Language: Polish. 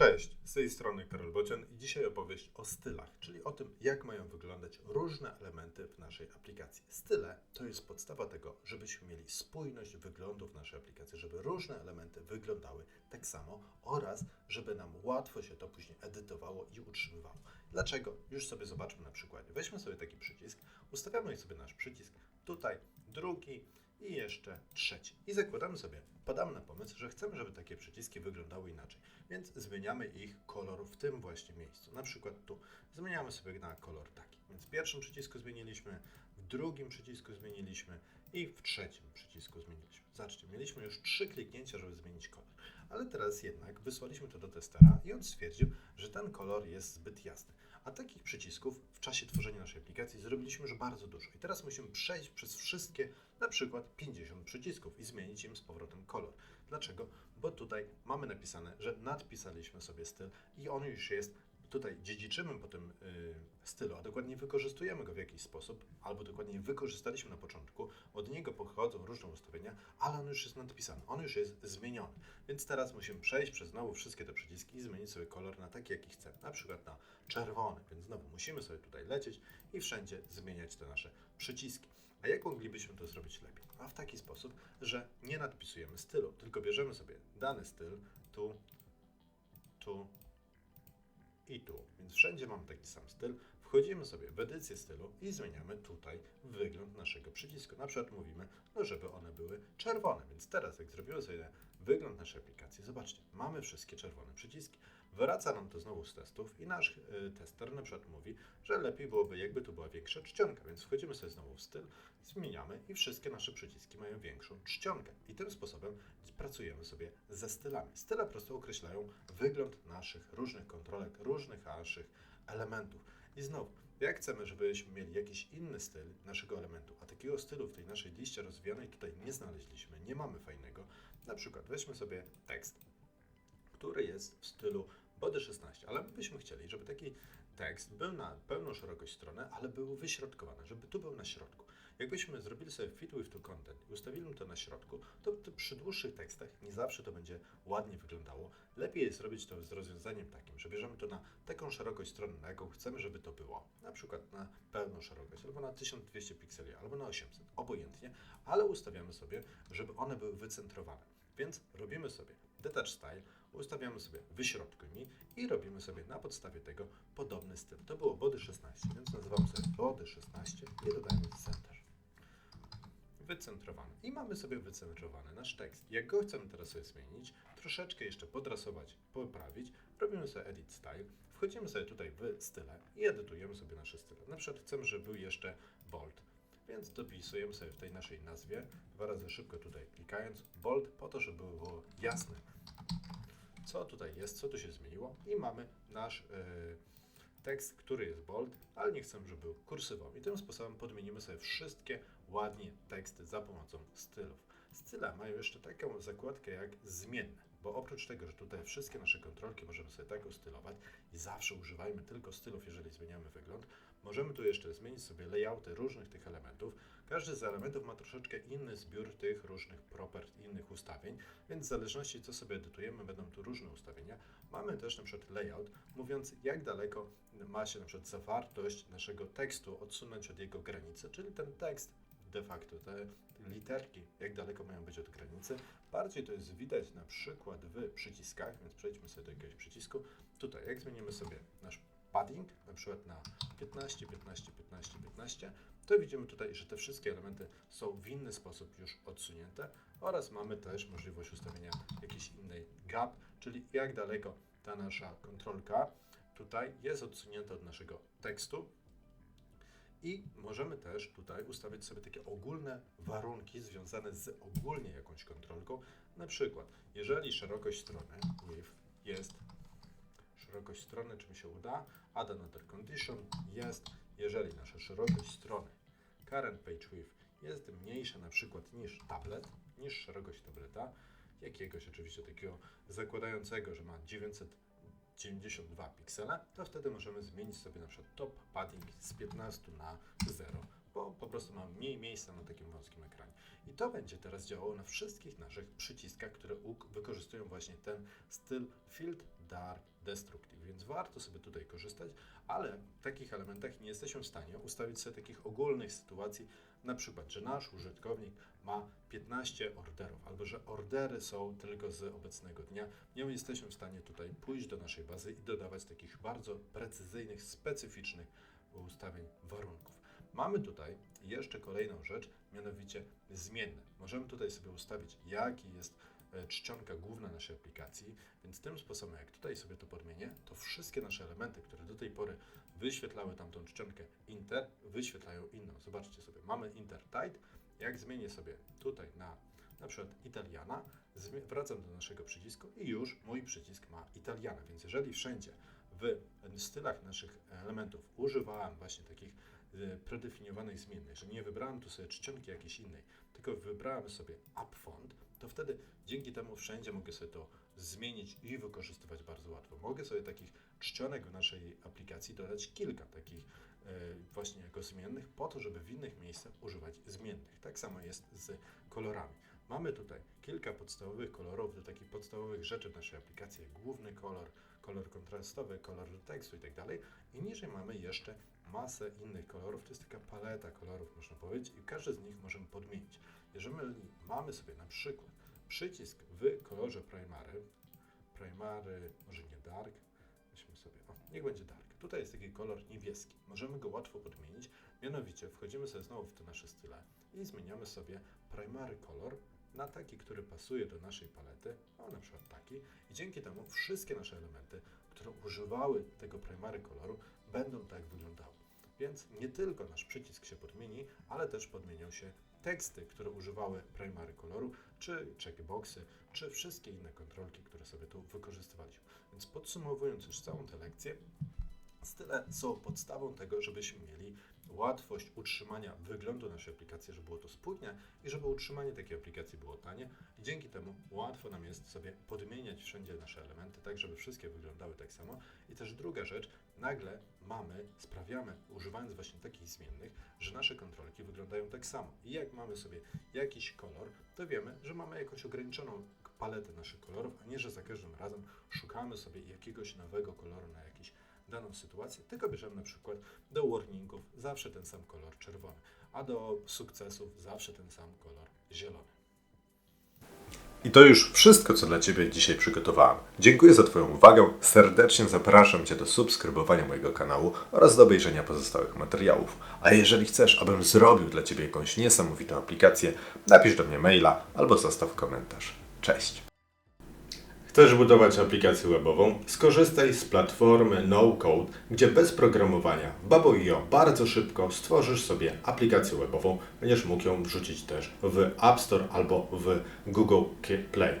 Cześć, z tej strony Karol Bocian i dzisiaj opowieść o stylach, czyli o tym, jak mają wyglądać różne elementy w naszej aplikacji. Style to jest podstawa tego, żebyśmy mieli spójność wyglądu w naszej aplikacji, żeby różne elementy wyglądały tak samo oraz żeby nam łatwo się to później edytowało i utrzymywało. Dlaczego? Już sobie zobaczmy na przykładzie. Weźmy sobie taki przycisk, ustawiamy sobie nasz przycisk, tutaj drugi, i jeszcze trzeci. I zakładamy sobie, podamy na pomysł, że chcemy, żeby takie przyciski wyglądały inaczej, więc zmieniamy ich kolor w tym właśnie miejscu. Na przykład tu zmieniamy sobie na kolor taki. Więc w pierwszym przycisku zmieniliśmy, w drugim przycisku zmieniliśmy i w trzecim przycisku zmieniliśmy. Zobaczcie, mieliśmy już trzy kliknięcia, żeby zmienić kolor. Ale teraz jednak wysłaliśmy to do testera i on stwierdził, że ten kolor jest zbyt jasny. A takich przycisków w czasie tworzenia naszej aplikacji zrobiliśmy już bardzo dużo. I teraz musimy przejść przez wszystkie, na przykład 50 przycisków i zmienić im z powrotem kolor. Dlaczego? Bo tutaj mamy napisane, że nadpisaliśmy sobie styl i on już jest tutaj dziedziczymy po tym y, stylu, a dokładnie wykorzystujemy go w jakiś sposób, albo dokładnie wykorzystaliśmy na początku, od niego pochodzą różne ustawienia, ale on już jest nadpisany, on już jest zmieniony. Więc teraz musimy przejść przez znowu wszystkie te przyciski i zmienić sobie kolor na taki, jaki chcemy, na przykład na czerwony, więc znowu musimy sobie tutaj lecieć i wszędzie zmieniać te nasze przyciski. A jak moglibyśmy to zrobić lepiej? A w taki sposób, że nie nadpisujemy stylu, tylko bierzemy sobie dany styl, tu, tu, i tu. Więc wszędzie mamy taki sam styl. Wchodzimy sobie w edycję stylu i zmieniamy tutaj wygląd naszego przycisku. Na przykład mówimy, no żeby one były czerwone. Więc teraz jak zrobimy sobie wygląd naszej aplikacji, zobaczcie, mamy wszystkie czerwone przyciski. Wraca nam to znowu z testów i nasz y, tester na przykład mówi, że lepiej byłoby jakby tu była większa czcionka, więc wchodzimy sobie znowu w styl, zmieniamy i wszystkie nasze przyciski mają większą czcionkę. I tym sposobem pracujemy sobie ze stylami. Style po prostu określają wygląd naszych różnych kontrolek, różnych naszych elementów. I znowu, jak chcemy, żebyśmy mieli jakiś inny styl naszego elementu, a takiego stylu w tej naszej liście rozwijanej tutaj nie znaleźliśmy, nie mamy fajnego, na przykład weźmy sobie tekst, który jest w stylu body 16, ale my byśmy chcieli, żeby taki tekst był na pełną szerokość strony, ale był wyśrodkowany, żeby tu był na środku. Jakbyśmy zrobili sobie fit with to content i ustawili to na środku, to przy dłuższych tekstach nie zawsze to będzie ładnie wyglądało. Lepiej jest zrobić to z rozwiązaniem takim, że bierzemy to na taką szerokość strony, na jaką chcemy, żeby to było. Na przykład na pełną szerokość, albo na 1200 pikseli, albo na 800, obojętnie, ale ustawiamy sobie, żeby one były wycentrowane. Więc robimy sobie detach style, ustawiamy sobie wyśrodkujmi i robimy sobie na podstawie tego podobny styl. To było body 16, więc nazywamy sobie body 16 i dodajemy center. Wycentrowany. I mamy sobie wycentrowany nasz tekst. Jak go chcemy teraz sobie zmienić, troszeczkę jeszcze podrasować, poprawić, robimy sobie edit style, wchodzimy sobie tutaj w style i edytujemy sobie nasze style. Na przykład chcemy, żeby był jeszcze bold, więc dopisujemy sobie w tej naszej nazwie, dwa razy szybko tutaj klikając, bold, po to, żeby było jasne, co tutaj jest, co tu się zmieniło i mamy nasz yy, tekst, który jest bold, ale nie chcemy, żeby był kursywą. I tym sposobem podmienimy sobie wszystkie ładnie teksty za pomocą stylów. Style mają jeszcze taką zakładkę jak zmienne, bo oprócz tego, że tutaj wszystkie nasze kontrolki możemy sobie tak ustylować i zawsze używajmy tylko stylów, jeżeli zmieniamy wygląd, możemy tu jeszcze zmienić sobie layouty różnych tych elementów. Każdy z elementów ma troszeczkę inny zbiór tych różnych propert, innych ustawień, więc w zależności co sobie edytujemy, będą tu różne ustawienia. Mamy też na przykład layout, mówiąc jak daleko ma się na przykład zawartość naszego tekstu odsunąć od jego granicy, czyli ten tekst de facto, te literki, jak daleko mają być od granicy. Bardziej to jest widać na przykład w przyciskach, więc przejdźmy sobie do jakiegoś przycisku. Tutaj, jak zmienimy sobie nasz padding, na przykład na 15, 15, 15, 15, to widzimy tutaj, że te wszystkie elementy są w inny sposób już odsunięte oraz mamy też możliwość ustawienia jakiejś innej gap, czyli jak daleko ta nasza kontrolka tutaj jest odsunięta od naszego tekstu, i możemy też tutaj ustawić sobie takie ogólne warunki związane z ogólnie jakąś kontrolką. Na przykład, jeżeli szerokość strony width jest strony, czym się uda, add another condition jest, jeżeli nasza szerokość strony current page width jest mniejsza na przykład niż tablet, niż szerokość tableta, jakiegoś oczywiście takiego zakładającego, że ma 992 piksele, to wtedy możemy zmienić sobie na przykład top padding z 15 na 0, bo po prostu ma mniej miejsca na takim wąskim ekranie. I to będzie teraz działało na wszystkich naszych przyciskach, które wykorzystują właśnie ten styl Field dark, destructive, więc warto sobie tutaj korzystać, ale w takich elementach nie jesteśmy w stanie ustawić sobie takich ogólnych sytuacji, na przykład, że nasz użytkownik ma 15 orderów, albo że ordery są tylko z obecnego dnia. Nie jesteśmy w stanie tutaj pójść do naszej bazy i dodawać takich bardzo precyzyjnych, specyficznych ustawień warunków. Mamy tutaj jeszcze kolejną rzecz, mianowicie zmienne. Możemy tutaj sobie ustawić, jaki jest e, czcionka główna naszej aplikacji, więc tym sposobem, jak tutaj sobie to podmienię, to wszystkie nasze elementy, które do tej pory wyświetlały tamtą czcionkę inter, wyświetlają inną. Zobaczcie sobie, mamy intertitle, jak zmienię sobie tutaj na na przykład Italiana, wracam do naszego przycisku i już mój przycisk ma Italiana, więc jeżeli wszędzie w stylach naszych elementów używałem właśnie takich e, predefiniowanych zmiennych, że nie wybrałem tu sobie czcionki jakiejś innej, tylko wybrałem sobie upfont, to wtedy dzięki temu wszędzie mogę sobie to zmienić i wykorzystywać bardzo łatwo. Mogę sobie takich czcionek w naszej aplikacji dodać kilka takich e, właśnie jako zmiennych, po to, żeby w innych miejscach używać zmiennych. Tak samo jest z kolorami. Mamy tutaj kilka podstawowych kolorów do takich podstawowych rzeczy w naszej aplikacji, główny kolor, kolor kontrastowy, kolor tekstu i tak dalej. I niżej mamy jeszcze masę innych kolorów. To jest taka paleta kolorów, można powiedzieć, i każdy z nich możemy podmienić. Jeżeli mamy sobie na przykład przycisk w kolorze primary, primary, może nie dark, weźmy sobie, o, niech będzie dark. Tutaj jest taki kolor niebieski. Możemy go łatwo podmienić. Mianowicie wchodzimy sobie znowu w te nasze style i zmieniamy sobie primary kolor na taki, który pasuje do naszej palety, o na przykład taki. I dzięki temu wszystkie nasze elementy, które używały tego primary koloru, będą tak wyglądały. Więc nie tylko nasz przycisk się podmieni, ale też podmienią się teksty, które używały primary koloru, czy checkboxy, czy wszystkie inne kontrolki, które sobie tu wykorzystywaliśmy. Więc podsumowując już całą tę lekcję, style są podstawą tego, żebyśmy mieli łatwość utrzymania wyglądu naszej aplikacji, żeby było to spójne i żeby utrzymanie takiej aplikacji było tanie. I dzięki temu łatwo nam jest sobie podmieniać wszędzie nasze elementy, tak żeby wszystkie wyglądały tak samo. I też druga rzecz, nagle mamy, sprawiamy, używając właśnie takich zmiennych, że nasze kontrolki wyglądają tak samo. I jak mamy sobie jakiś kolor, to wiemy, że mamy jakąś ograniczoną paletę naszych kolorów, a nie, że za każdym razem szukamy sobie jakiegoś nowego koloru na jakiś daną sytuację, tylko bierzemy na przykład do warningów zawsze ten sam kolor czerwony, a do sukcesów zawsze ten sam kolor zielony. I to już wszystko, co dla Ciebie dzisiaj przygotowałem. Dziękuję za Twoją uwagę. Serdecznie zapraszam Cię do subskrybowania mojego kanału oraz do obejrzenia pozostałych materiałów. A jeżeli chcesz, abym zrobił dla Ciebie jakąś niesamowitą aplikację, napisz do mnie maila albo zostaw komentarz. Cześć! Chcesz budować aplikację webową? Skorzystaj z platformy No Code, gdzie bez programowania w Babo.io bardzo szybko stworzysz sobie aplikację webową. Będziesz mógł ją wrzucić też w App Store albo w Google Play.